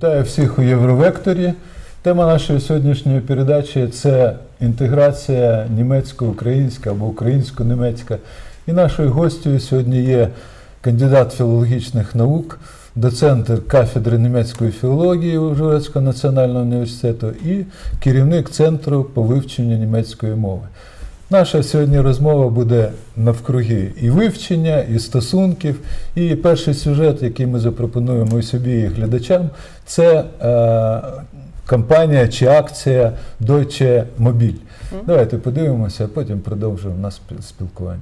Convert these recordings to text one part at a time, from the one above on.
Вітаю всіх у Євровекторі. Тема нашої сьогоднішньої передачі це інтеграція німецько-українська або українсько-німецька. І нашою гостю сьогодні є кандидат філологічних наук, доцент кафедри німецької філології Ужгородського національного університету і керівник центру по вивченню німецької мови. Наша сьогодні розмова буде навкруги і вивчення, і стосунків. І перший сюжет, який ми запропонуємо і собі і глядачам, це е, кампанія чи акція Deutsche Mobil. Давайте подивимося, а потім продовжимо наше спілкування.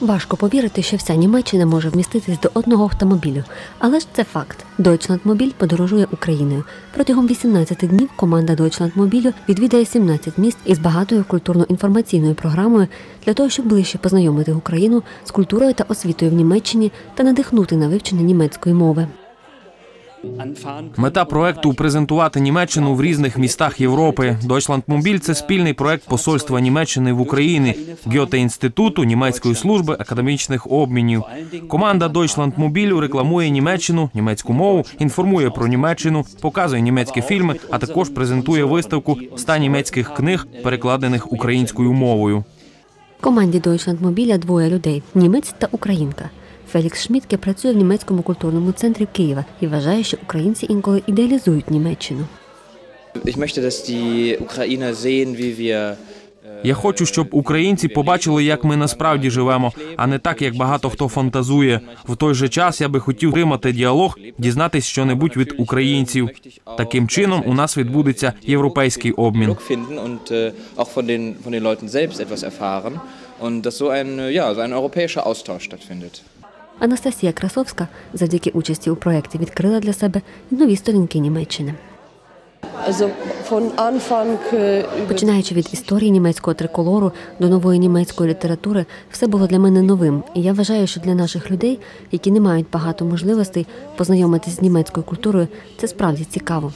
Важко повірити, що вся Німеччина може вміститись до одного автомобілю, але ж це факт. Deutschlandmobil подорожує Україною. Протягом 18 днів команда Deutschlandmobil відвідає 17 міст із багатою культурно-інформаційною програмою для того, щоб ближче познайомити Україну з культурою та освітою в Німеччині та надихнути на вивчення німецької мови. Мета проекту презентувати Німеччину в різних містах Європи. Deutschlandmobil – це спільний проект посольства Німеччини в Україні, Гьоте інституту, німецької служби академічних обмінів. Команда Deutschlandmobil рекламує Німеччину, німецьку мову, інформує про Німеччину, показує німецькі фільми, а також презентує виставку ста німецьких книг, перекладених українською мовою. Команді Deutschlandmobil двоє людей німець та українка. Фелікс Шмітке працює в німецькому культурному центрі Києва і вважає, що українці інколи ідеалізують Німеччину. Ich möchte, dass die Ukrainer sehen, wie wir Я хочу, щоб українці побачили, як ми насправді живемо, а не так, як багато хто фантазує. В той же час я би хотів тримати діалог, дізнатись щонебудь від українців. Таким чином, у нас відбудеться європейський обмін. Finden und dass so ein, äh, ja, so ein europäischer Austausch stattfindet. Анастасія Красовська завдяки участі у проєкті відкрила для себе нові сторінки Німеччини. Über Починаючи від історії німецького триколору до нової німецької літератури, все було для мене новим. І я вважаю, що для наших людей, які не мають багато можливостей познайомитись з німецькою культурою, це справді цікаво.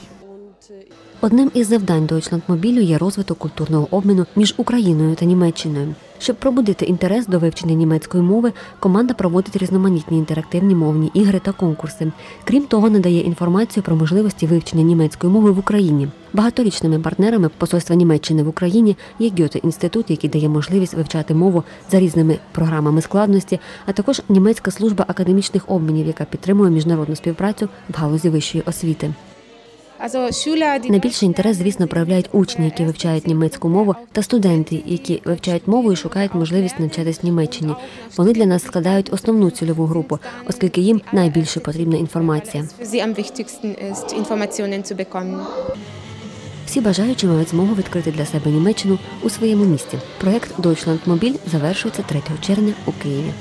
Одним із завдань Deutschlandmobil є розвиток культурного обміну між Україною та Німеччиною. Щоб пробудити інтерес до вивчення німецької мови, команда проводить різноманітні інтерактивні мовні ігри та конкурси. Крім того, надає інформацію про можливості вивчення німецької мови в Україні. Багаторічними партнерами посольства Німеччини в Україні є Гьоте інститут, який дає можливість вивчати мову за різними програмами складності, а також німецька служба академічних обмінів, яка підтримує міжнародну співпрацю в галузі вищої освіти. Найбільший інтерес, звісно, проявляють учні, які вивчають німецьку мову, та студенти, які вивчають мову і шукають можливість навчатись в Німеччині. Вони для нас складають основну цільову групу, оскільки їм найбільше потрібна інформація. für sie am wichtigsten ist, Informationen zu bekommen. Всі бажаючі мають змогу відкрити для себе Німеччину у своєму місті. Проект Deutschlandmobil завершується 3 червня у Києві.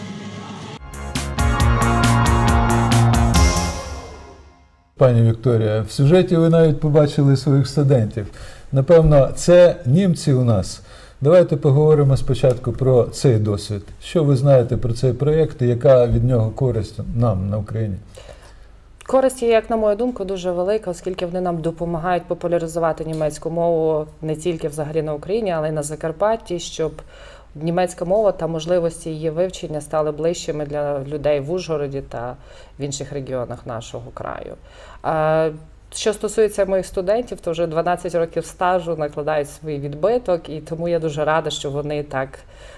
Пані Вікторія, в сюжеті ви навіть побачили своїх студентів. Напевно, це німці у нас. Давайте поговоримо спочатку про цей досвід. Що ви знаєте про цей проєкт і яка від нього користь нам на Україні? Користь є, як на мою думку, дуже велика, оскільки вони нам допомагають популяризувати німецьку мову не тільки взагалі на Україні, але й на Закарпатті, щоб німецька мова та можливості її вивчення стали ближчими для людей в Ужгороді та в інших регіонах нашого краю. Що стосується моїх студентів, то вже 12 років стажу накладають свій відбиток, і тому я дуже рада, що вони так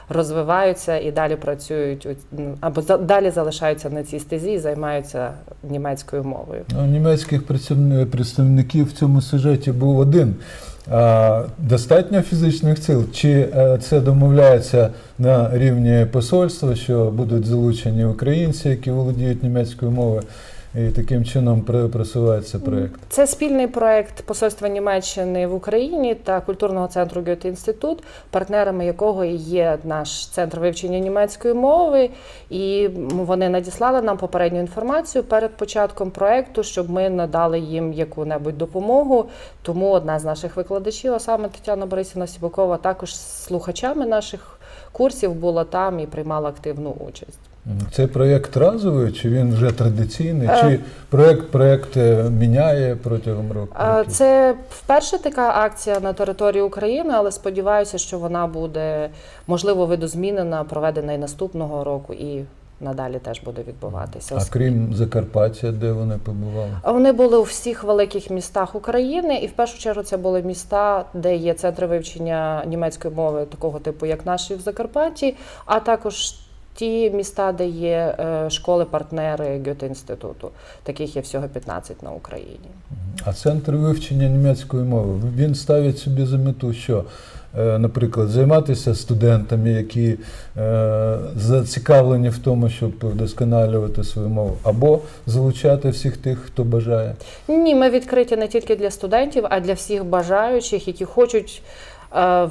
розвиваються і далі працюють у- або далі залишаються на цій стезі і займаються німецькою мовою. Ну, німецьких представ- представників в цьому сюжеті був один. А, достатньо фізичних сил? Чи е, це домовляється на рівні посольства, що будуть залучені українці, які володіють німецькою мовою, і таким чином пр- просувається проєкт? Це спільний проект Посольства Німеччини в Україні та культурного центру Гьоте інститут, партнерами якого є наш центр вивчення німецької мови. І вони надіслали нам попередню інформацію перед початком проекту, щоб ми надали їм яку-небудь допомогу. Тому одна з наших викладачів, а саме Тетяна Борисівна Сібакова, також з слухачами наших курсів була там і приймала активну участь. Цей проєкт разовий, чи він вже традиційний, Е. чи проєкт проєкт е, міняє протягом року? Е. Це вперше така акція на території України, але сподіваюся, що вона буде можливо видозмінена, проведена і наступного року, і надалі теж буде відбуватися. А крім Закарпаття, де вони побували? А Вони були у всіх великих містах України, і в першу чергу це були міста, де є центри вивчення німецької мови, такого типу, як наші в Закарпатті, а також ті міста, де є е, школи-партнери Гьоте-інституту. Таких є всього 15 на Україні. А центр вивчення німецької мови він ставить собі за мету, що, е, наприклад, займатися студентами, які е, зацікавлені в тому, щоб вдосконалювати свою мову, або залучати всіх тих, хто бажає. Ні, ми відкриті не тільки для студентів, а для всіх бажаючих, які хочуть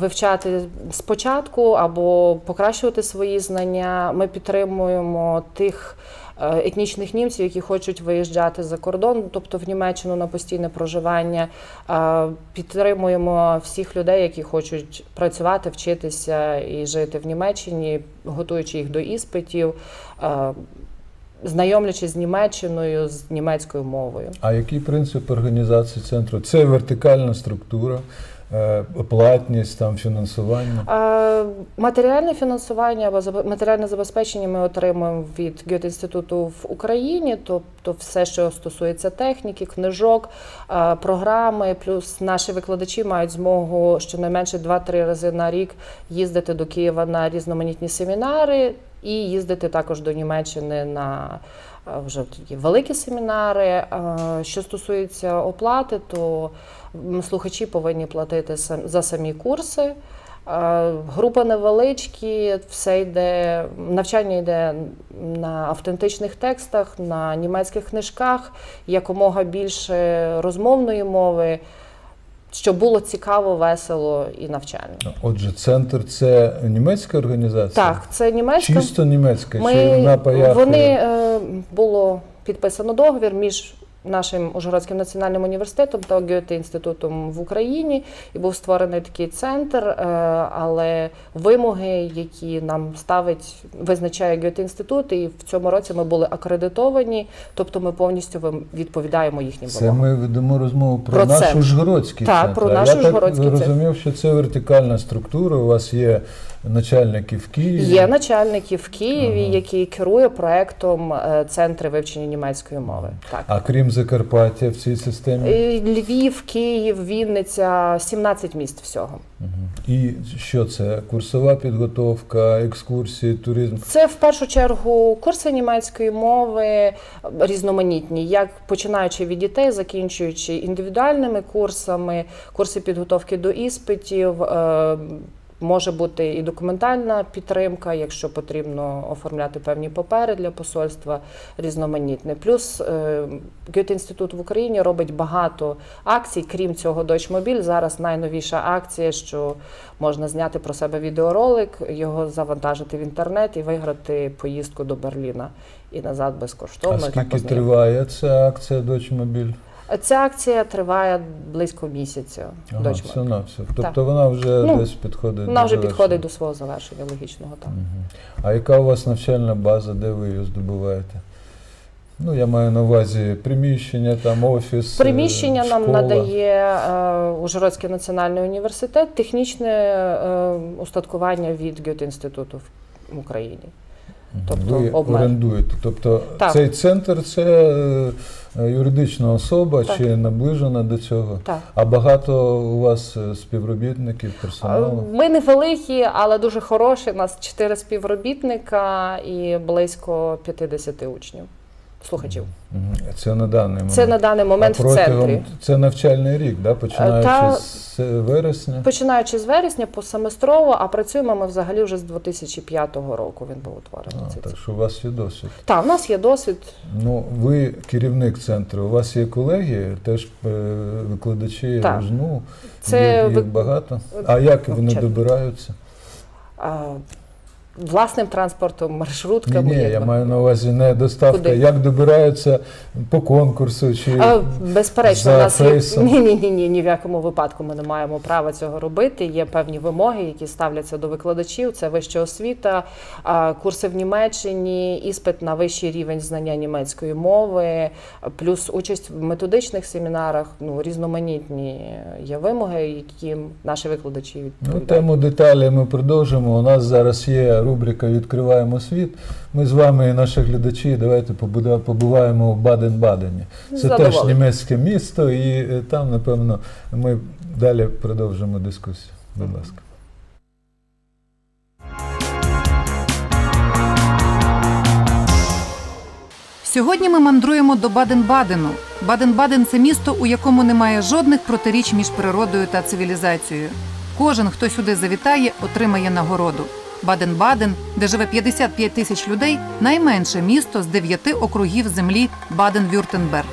вивчати спочатку або покращувати свої знання. Ми підтримуємо тих е, етнічних німців, які хочуть виїжджати за кордон, тобто в Німеччину на постійне проживання. Е, Підтримуємо всіх людей, які хочуть працювати, вчитися і жити в Німеччині, готуючи їх до іспитів. е, Знайомлячись з Німеччиною, з німецькою мовою. А який принцип організації центру? Це вертикальна структура, е, платність, там фінансування. Е, Матеріальне фінансування або матеріальне забезпечення ми отримуємо від Гьоте-інституту в Україні, тобто все, що стосується техніки, книжок, е, програми, плюс наші викладачі мають змогу щонайменше 2-3 рази на рік їздити до Києва на різноманітні семінари і їздити також до Німеччини на е, вже такі великі семінари. Е, Що стосується оплати, то слухачі повинні платити за самі курси. Е, Група невеличкі, все йде, навчання йде на автентичних текстах, на німецьких книжках, якомога більше розмовної мови, щоб було цікаво, весело і навчально. Отже, центр це німецька організація? Так, це німецька. Чисто німецька, чи вона паяє? вони е, було підписано договір між нашим Ужгородським національним університетом та Гьоте інститутом в Україні, і був створений такий центр. е, але вимоги, які нам ставить, визначає Гьоте інститут, і в цьому році ми були акредитовані, тобто ми повністю відповідаємо їхнім Це ми ведемо розмову про, Про наш. Ужгородський Так, центр. про наш Я так Ужгородський центр. розумів, що це вертикальна структура. У вас є начальники в Києві. Є начальники в Києві, Ага. який керує проектом е, Центри вивчення німецької мови. Так. А крім Закарпаття в цій системі? Е, Львів, Київ, Вінниця, 17 міст всього. І що це? Курсова підготовка, екскурсії, туризм. Це в першу чергу курси німецької мови різноманітні, як починаючи від дітей, закінчуючи індивідуальними курсами, курси підготовки до іспитів. Може бути і документальна підтримка, якщо потрібно оформляти певні папери для посольства різноманітне. Плюс е, Гьоте-інститут в Україні робить багато акцій, крім цього Deutschmobil. Зараз найновіша акція, що можна зняти про себе відеоролик, його завантажити в інтернет і виграти поїздку до Берліна і назад безкоштовно. А скільки триває ця акція Дочмобіль? Ця акція триває близько місяця. Ага, все на все. Тобто Так. вона вже Ну, десь підходить Вона вже підходить до свого завершення логічного так. Мгм. А яка у вас навчальна база, де ви її здобуваєте? Ну, я маю на увазі приміщення, там офіс. е, Приміщення нам надає е, Ужгородський національний університет, технічне е, устаткування від Гьоте-інституту в Україні. Тобто ви обмеж... орендуєте. Тобто Так. цей центр це е, юридична особа Так. чи наближена до цього? Так. А багато у вас е, співробітників, Е, персоналу? Ми невеликі, але дуже хороші. У нас чотири співробітника і близько 50 учнів, слухачів. Це на даний момент. Це на даний момент а в центрі. Це навчальний рік, да? починаючи Та- з е, вересня? Починаючи з вересня по семестрово, а працюємо ми взагалі вже з 2005 року. Він був утворений. А, так що у вас є досвід. Так, у нас є досвід. Ну, ви керівник центру, у вас є колеги, теж е, викладачі Так. ЖНУ, Це їх, їх багато. А як вони добираються? Власним транспортом, маршрутками. Ні, ні, я маю на увазі не доставка. Куди? Як добираються по конкурсу чи А, безперечно, за у нас є ні, ні, ні, ні, ні в якому випадку ми не маємо права цього робити. Є певні вимоги, які ставляться до викладачів. Це вища освіта, курси в Німеччині, іспит на вищий рівень знання німецької мови, плюс участь в методичних семінарах. Ну різноманітні є вимоги, які наші викладачі Ну, тему деталі ми продовжимо. У нас зараз є рубрика Відкриваємо світ. Ми з вами і наші глядачі. Давайте побуваємо в Баден-Бадені. Це теж німецьке місто, і е, там, напевно, ми далі продовжимо дискусію. Будь ласка. Сьогодні ми мандруємо до Баден-Бадену. Баден-Баден це місто, у якому немає жодних протиріч між природою та цивілізацією. Кожен, хто сюди завітає, отримає нагороду. Баден-Баден, де живе 55 тисяч людей, найменше місто з дев'яти округів землі Баден-Вюртенберг.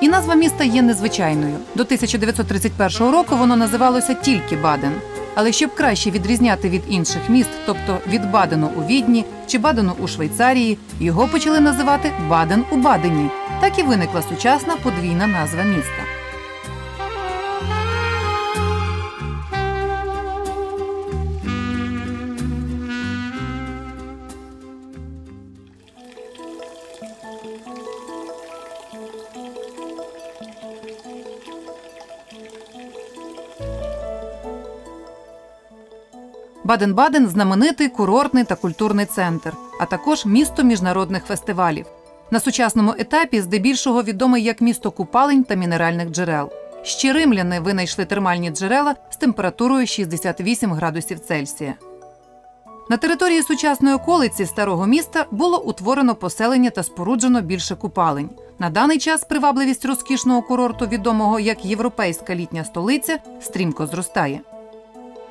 І назва міста є незвичайною. До 1931 року воно називалося тільки Баден. Але щоб краще відрізняти від інших міст, тобто від Бадену у Відні чи Бадену у Швейцарії, його почали називати Баден у Бадені. Так і виникла сучасна подвійна назва міста. Баден-Баден знаменитий курортний та культурний центр, а також місто міжнародних фестивалів. На сучасному етапі здебільшого відомий як місто купалень та мінеральних джерел. Ще римляни винайшли термальні джерела з температурою 68 градусів Цельсія. На території сучасної околиці старого міста було утворено поселення та споруджено більше купалень. На даний час привабливість розкішного курорту, відомого як європейська літня столиця, стрімко зростає.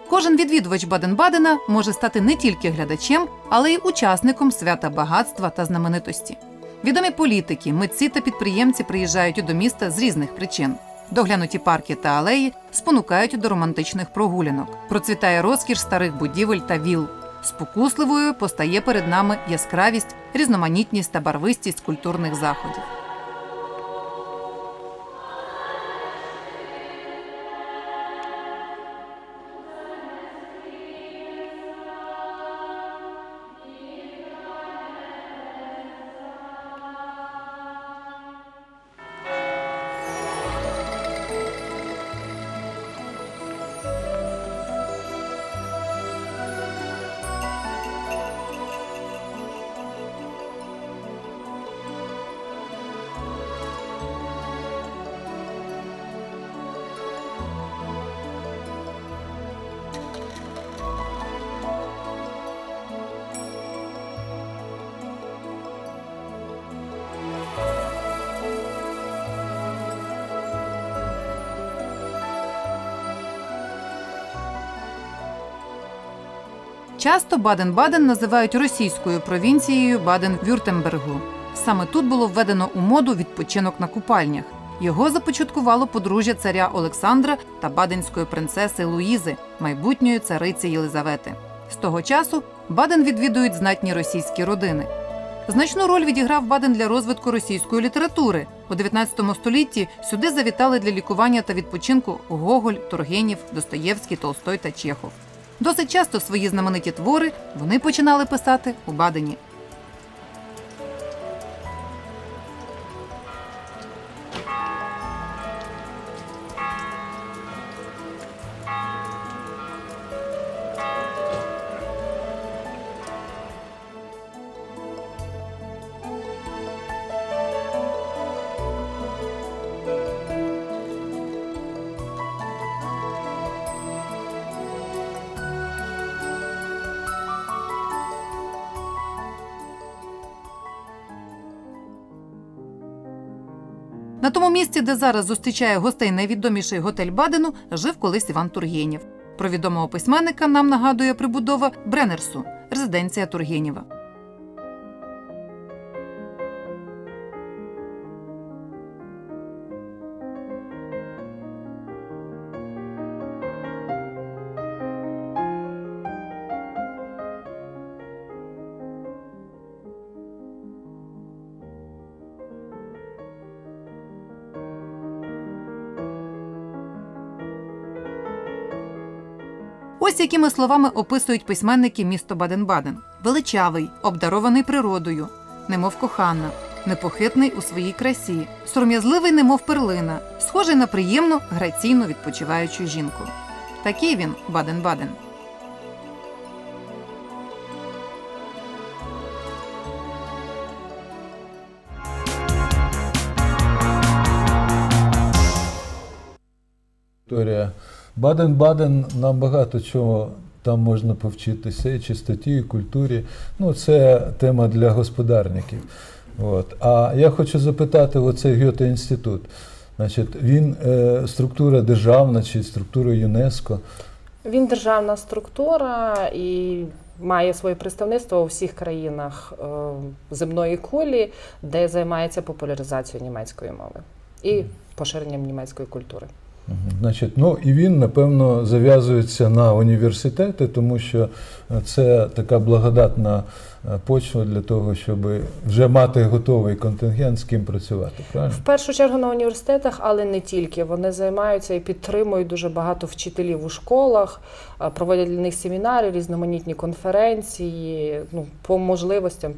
Кожен відвідувач Баден-Бадена може стати не тільки глядачем, але й учасником свята багатства та знаменитості. Відомі політики, митці та підприємці приїжджають до міста з різних причин. Доглянуті парки та алеї спонукають до романтичних прогулянок. Процвітає розкіш старих будівель та віл. Спокусливою постає перед нами яскравість, різноманітність та барвистість культурних заходів. Часто Баден-Баден називають російською провінцією Баден-Вюртембергу. Саме тут було введено у моду відпочинок на купальнях. Його започаткувало подружжя царя Олександра та баденської принцеси Луїзи, майбутньої цариці Єлизавети. З того часу Баден відвідують знатні російські родини. Значну роль відіграв Баден для розвитку російської літератури. У 19 столітті сюди завітали для лікування та відпочинку Гоголь, Тургенєв, Достоєвський, Толстой та Чехов. Досить часто свої знамениті твори вони починали писати у Бадені. На тому місці, де зараз зустрічає гостей найвідоміший готель Бадену, жив колись Іван Тургенєв. Про відомого письменника нам нагадує прибудова Бренерсу, резиденція Тургенєва. Ось якими словами описують письменники місто Баден-Баден: величавий, обдарований природою, немов кохана, непохитний у своїй красі, сором'язливий, немов перлина, схожий на приємну, граційну відпочиваючу жінку. Такий він Баден-Баден. Баден-Баден нам багато чого там можна повчитися, і чистоті, і культурі. Ну, це тема для господарників. От. А я хочу запитати, оцей Гьоте інститут. Значить, він е, структура державна чи структура ЮНЕСКО. Він державна структура і має своє представництво у всіх країнах е, земної кулі, де займається популяризацією німецької мови і поширенням німецької культури. Значить, ну і він, напевно, зав'язується на університети, тому що е, це така благодатна е, почва для того, щоб вже мати готовий контингент, з ким працювати. Правильно? В першу чергу на університетах, але не тільки. Вони займаються і підтримують дуже багато вчителів у школах, проводять для них семінари, різноманітні конференції, ну, по можливостям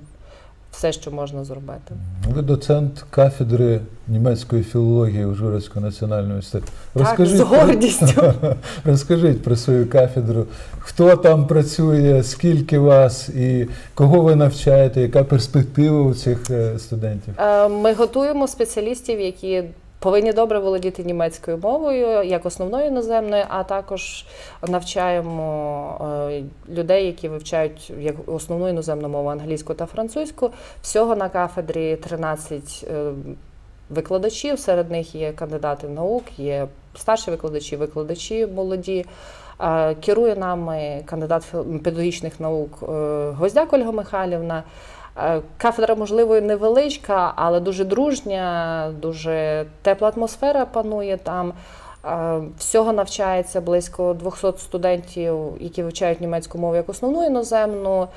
все, що можна зробити. Ви доцент кафедри німецької філології Ужгородського національного університету. Так, з про- гордістю. Розкажіть про свою кафедру. Хто там працює, скільки вас і кого ви навчаєте, яка перспектива у цих е, студентів? Е, Ми готуємо спеціалістів, які повинні добре володіти німецькою мовою, як основною іноземною, а також навчаємо е, людей, які вивчають як основну іноземну мову англійську та французьку. Всього на кафедрі 13 е, викладачів. Серед них є кандидати наук, є старші викладачі, викладачі молоді. Е, Керує нами кандидат педагогічних наук Гвоздяк Ольга Михайлівна. Е, Кафедра, можливо, невеличка, але дуже дружня, дуже тепла атмосфера панує там. Е, Всього навчається близько 200 студентів, які вивчають німецьку мову як основну іноземну,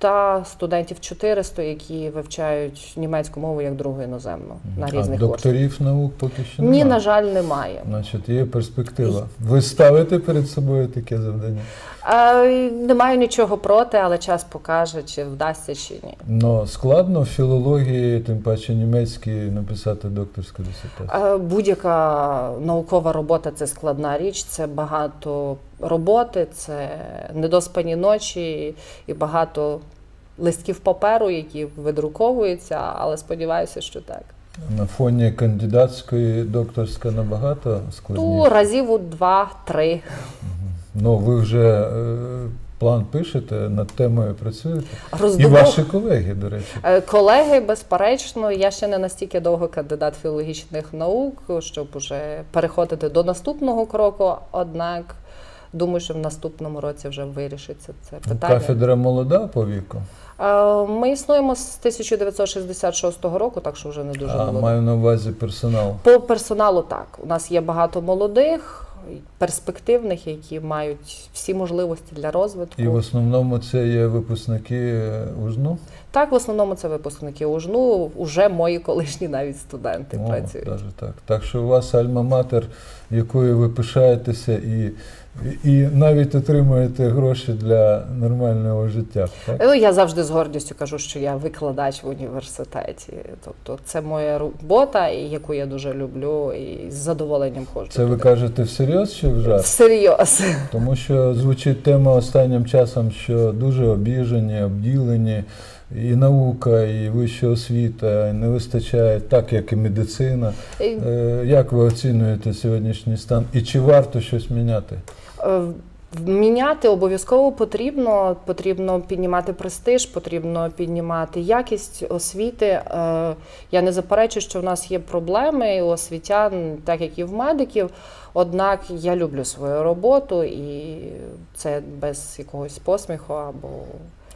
та студентів 400, які вивчають німецьку мову як другу іноземну на а різних курсах. докторів наук поки що Ні, на жаль, немає. Значить, є перспектива. Ви ставите перед собою таке завдання? Е, Немає нічого проти, але час покаже, чи вдасться, чи ні. Ну, складно в філології, тим паче німецькій, написати докторську дисертацію. Будь-яка наукова робота це складна річ, це багато роботи, це недоспані ночі і багато листків паперу, які видруковуються, але сподіваюся, що так. На фоні кандидатської докторська набагато Ту складніше. разів у два-три. Ну, ви вже е, план пишете, над темою працюєте. І ваші колеги, до речі. Е, Колеги, безперечно, я ще не настільки довго кандидат філологічних наук, щоб уже переходити до наступного кроку. Однак думаю, що в наступному році вже вирішиться це Ну, питання. Кафедра молода по віку, Е, Ми існуємо з 1966 року, так що вже не дуже а молоді. маю на увазі персонал. По персоналу так. У нас є багато молодих, перспективних, які мають всі можливості для розвитку. І в основному це є випускники е, УЖНУ. Так, в основному це випускники УЖНУ, уже мої колишні навіть студенти О, працюють. даже так. так що у вас альма-матер, якою ви пишаєтеся, і, і навіть отримуєте гроші для нормального життя. Так? Ну, я завжди з гордістю кажу, що я викладач в університеті. Тобто це моя робота, яку я дуже люблю, і з задоволенням ходжу. Це ви кажете всерйоз чи в жарт? Всерйоз. Тому що звучить тема останнім часом, що дуже обіжені, обділені, і наука, і вища освіта не вистачає, так як і медицина. Е, Як ви оцінюєте сьогоднішній стан? І чи варто щось міняти? е, Міняти обов'язково потрібно. Потрібно піднімати престиж, потрібно піднімати якість освіти. Е, Я не заперечую, що в нас є проблеми у освітян, так як і в медиків. Однак я люблю свою роботу, і це без якогось посміху або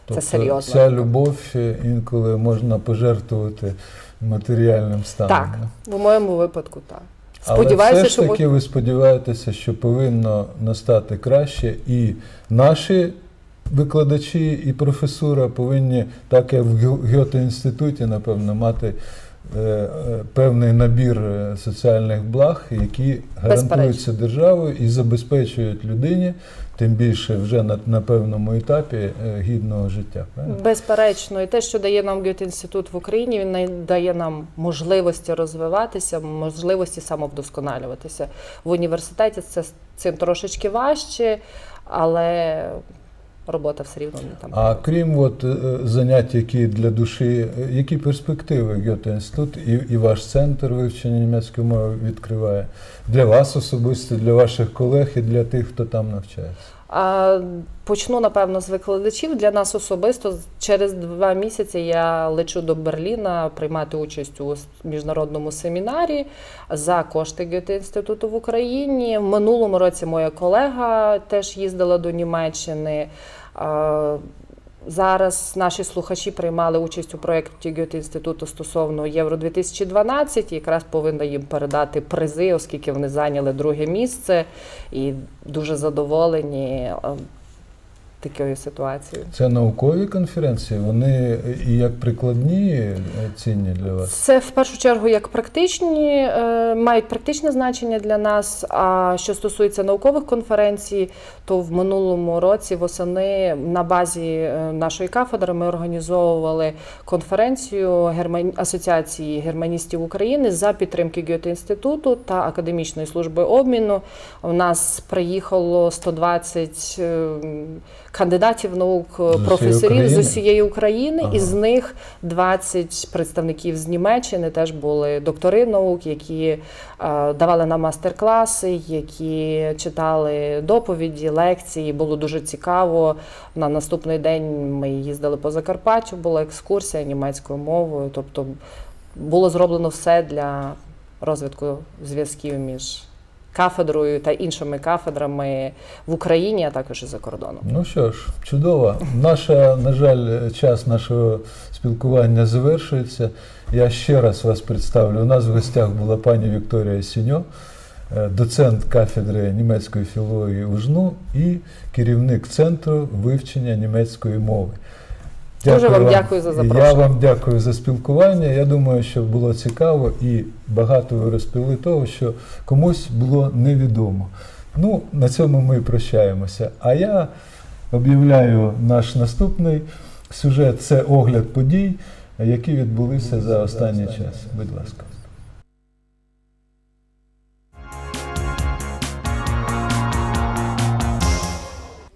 це серйозно. Тобто Ця любов е, інколи можна пожертвувати матеріальним станом. Так, в моєму випадку так. Але все ж що таки ви сподіваєтеся, що повинно настати краще, і наші викладачі і професура повинні, так як в Ге- Гьоте-інституті, напевно, мати е, е, певний набір соціальних благ, які гарантуються державою і забезпечують людині, тим більше вже на, на певному етапі е, гідного життя. правильно? Безперечно, і те, що дає нам Гьоте-інститут в Україні, він дає нам можливості розвиватися, можливості самовдосконалюватися. В університеті це цим трошечки важче, але робота все рівно не там. А крім от, е, занять, які для душі, е, які перспективи Гьоте-інститут і, і ваш центр вивчення німецької мови відкриває для вас особисто, для ваших колег і для тих, хто там навчається? Почну, напевно, з викладачів. Для нас особисто через два місяці я лечу до Берліна приймати участь у міжнародному семінарі за кошти Гьоте-інституту в Україні. В минулому році моя колега теж їздила до Німеччини. Зараз наші слухачі приймали участь у проєкті Гьоте-інституту стосовно Євро 2012 і якраз повинна їм передати призи, оскільки вони зайняли друге місце. І дуже задоволені е, такою ситуацією. Це наукові конференції, вони і як прикладні цінні для вас. Це в першу чергу як практичні, е, мають практичне значення для нас. А що стосується наукових конференцій, то в минулому році восени на базі е, нашої кафедри ми організовували конференцію Асоціації германістів України за підтримки Гьоте-інституту та академічної служби обміну. У нас приїхало 120 е, кандидатів наук, професорів з усієї України, Ага. із них 20 представників з Німеччини теж були доктори наук, які е, давали нам мастер-класи, які читали доповіді, лекції. Було дуже цікаво. На наступний день ми їздили по Закарпаттю, була екскурсія німецькою мовою. Тобто було зроблено все для розвитку зв'язків між кафедрою та іншими кафедрами в Україні, а також і за кордоном. Ну що ж, чудово. Наша, на жаль, час нашого спілкування завершується. Я ще раз вас представлю. У нас в гостях була пані Вікторія Сіньо, е, доцент кафедри німецької філології УЖНУ і керівник центру вивчення німецької мови. Дуже вам дякую за запрошення. Я вам дякую за спілкування. Я думаю, що було цікаво і багато ви розповіли того, що комусь було невідомо. Ну, на цьому ми прощаємося. А я об'являю наш наступний сюжет це огляд подій, які відбулися за останній час. Будь ласка.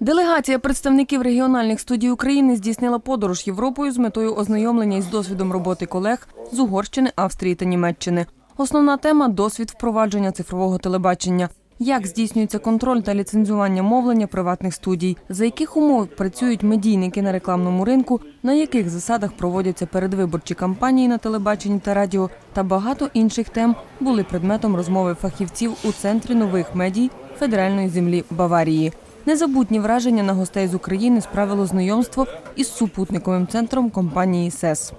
Делегація представників регіональних студій України здійснила подорож Європою з метою ознайомлення із досвідом роботи колег з Угорщини, Австрії та Німеччини. Основна тема досвід впровадження цифрового телебачення. Як здійснюється контроль та ліцензування мовлення приватних студій, за яких умов працюють медійники на рекламному ринку, на яких засадах проводяться передвиборчі кампанії на телебаченні та радіо, та багато інших тем були предметом розмови фахівців у центрі нових медій федеральної землі Баварії. Незабутні враження на гостей з України справило знайомство із супутниковим центром компанії СЕС. –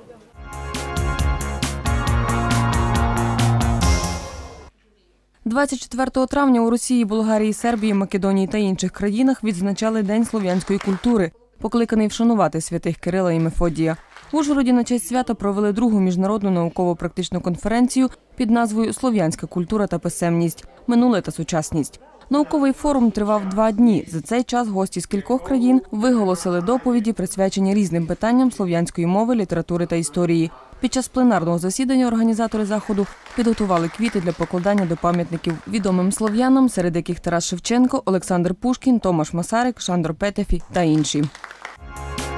24 травня у Росії, Болгарії, Сербії, Македонії та інших країнах відзначали День слов'янської культури, покликаний вшанувати святих Кирила і Мефодія. В Ужгороді на честь свята провели другу міжнародну науково-практичну конференцію під назвою Слов'янська культура та писемність, минуле та сучасність. Науковий форум тривав два дні. За цей час гості з кількох країн виголосили доповіді, присвячені різним питанням слов'янської мови, літератури та історії. Під час пленарного засідання організатори заходу підготували квіти для покладання до пам'ятників відомим слов'янам, серед яких Тарас Шевченко, Олександр Пушкін, Томаш Масарик, Шандор Петефі та інші. –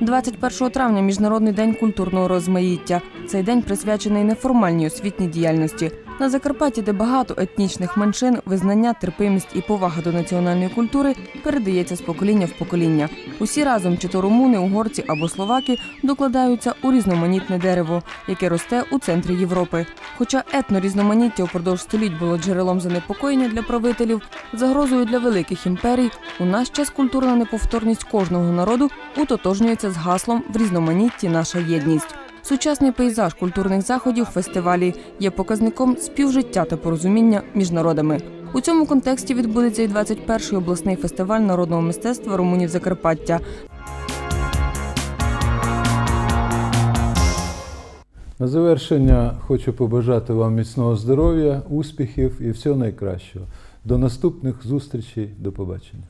21 травня міжнародний день культурного розмаїття. Цей день присвячений неформальній освітній діяльності. На Закарпатті, де багато етнічних меншин, визнання, терпимість і повага до національної культури передається з покоління в покоління. Усі разом, чи то румуни, угорці або словаки, докладаються у різноманітне дерево, яке росте у центрі Європи. Хоча етнорізноманіття упродовж століть було джерелом занепокоєння для правителів, загрозою для великих імперій, у наш час культурна неповторність кожного народу утотожнюється з гаслом в різноманітті наша єдність. Сучасний пейзаж культурних заходів фестивалі є показником співжиття та порозуміння між народами. У цьому контексті відбудеться і 21-й обласний фестиваль народного мистецтва румунів Закарпаття. На завершення хочу побажати вам міцного здоров'я, успіхів і всього найкращого. До наступних зустрічей. До побачення.